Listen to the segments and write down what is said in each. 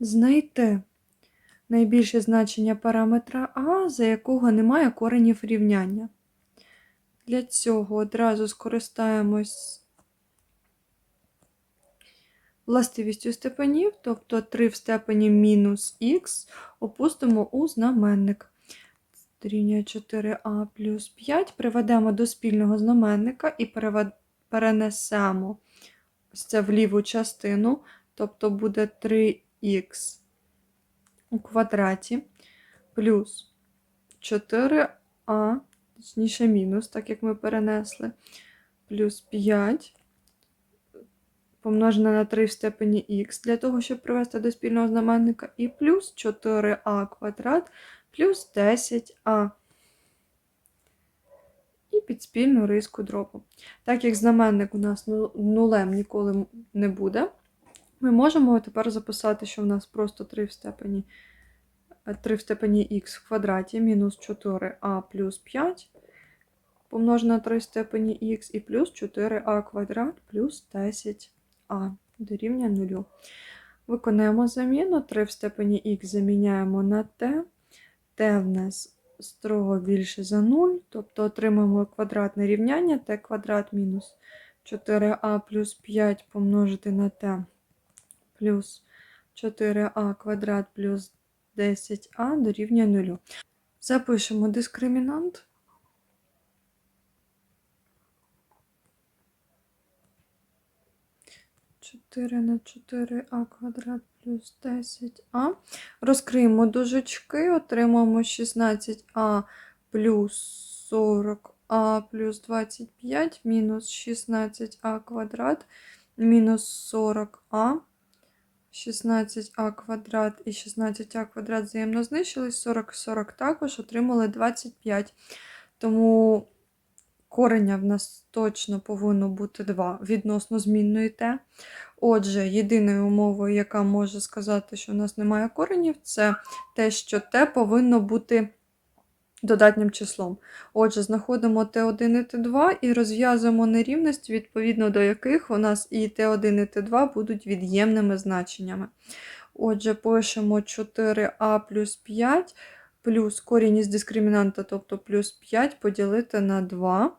Знайти найбільше значення параметра А, за якого немає коренів рівняння. Для цього одразу скористаємось властивістю степенів, тобто 3 в степені мінус х опустимо у знаменник. Дорівнює 4а плюс 5. Приведемо до спільного знаменника і перенесемо це в ліву частину, тобто буде 3х у квадраті плюс 4а, точніше мінус, так як ми перенесли, плюс 5 помножене на 3 в степені х для того, щоб привести до спільного знаменника, і плюс 4а квадрат плюс 10а. І під спільну риску дробу. Так як знаменник у нас ну- нулем ніколи не буде, ми можемо тепер записати, що в нас просто 3 в степені, 3 в степені х в квадраті мінус 4а плюс 5 помножено на 3 в степені х і плюс 4а квадрат плюс 10а дорівнює 0. Виконаємо заміну. 3 в степені х заміняємо на t. t в нас строго більше за 0, тобто отримаємо квадратне рівняння t квадрат мінус 4а плюс 5 помножити на t плюс 4а квадрат плюс 10а дорівнює 0. Запишемо дискримінант. Чотири на 4а квадрат плюс 10а. Розкриємо дужечки, отримаємо 16а плюс 40а плюс 25 мінус 16а квадрат мінус 40а. 16а квадрат і 16а квадрат взаємно знищились, 40 40 також отримали 25. Тому кореня в нас точно повинно бути 2 відносно змінної Т. Отже, єдиною умовою, яка може сказати, що в нас немає коренів, це те, що Т повинно бути додатнім числом. Отже, знаходимо t1 і t2 і розв'язуємо нерівності, відповідно до яких у нас і t1 і t2 будуть від'ємними значеннями. Отже, пишемо 4а плюс 5 плюс корінь із дискримінанта, тобто плюс 5 поділити на 2.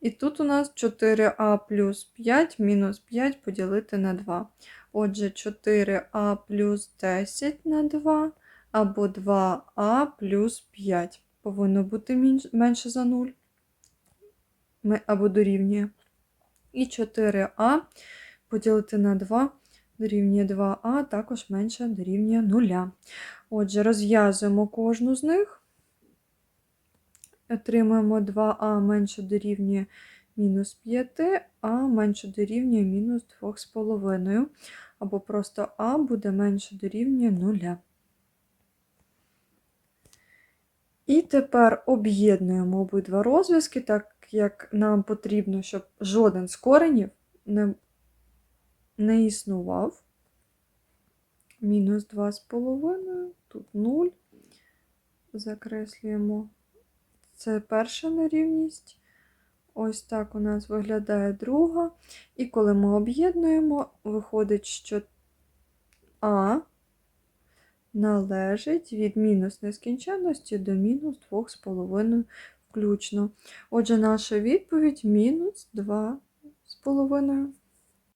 І тут у нас 4а плюс 5 мінус 5 поділити на 2. Отже, 4а плюс 10 на 2 або 2а плюс 5 повинно бути менше за 0 або дорівнює. І 4а поділити на 2 дорівнює 2а, також менше дорівнює 0. Отже, розв'язуємо кожну з них. Отримуємо 2а менше дорівнює мінус 5, а менше дорівнює мінус 2,5. Або просто а буде менше дорівнює 0. І тепер об'єднуємо обидва розв'язки, так як нам потрібно, щоб жоден з коренів не, не існував. Мінус 2,5, тут 0. Закреслюємо. Це перша нерівність. Ось так у нас виглядає друга. І коли ми об'єднуємо, виходить, що А належить від мінус нескінченності до мінус 2,5 включно. Отже, наша відповідь мінус 2,5.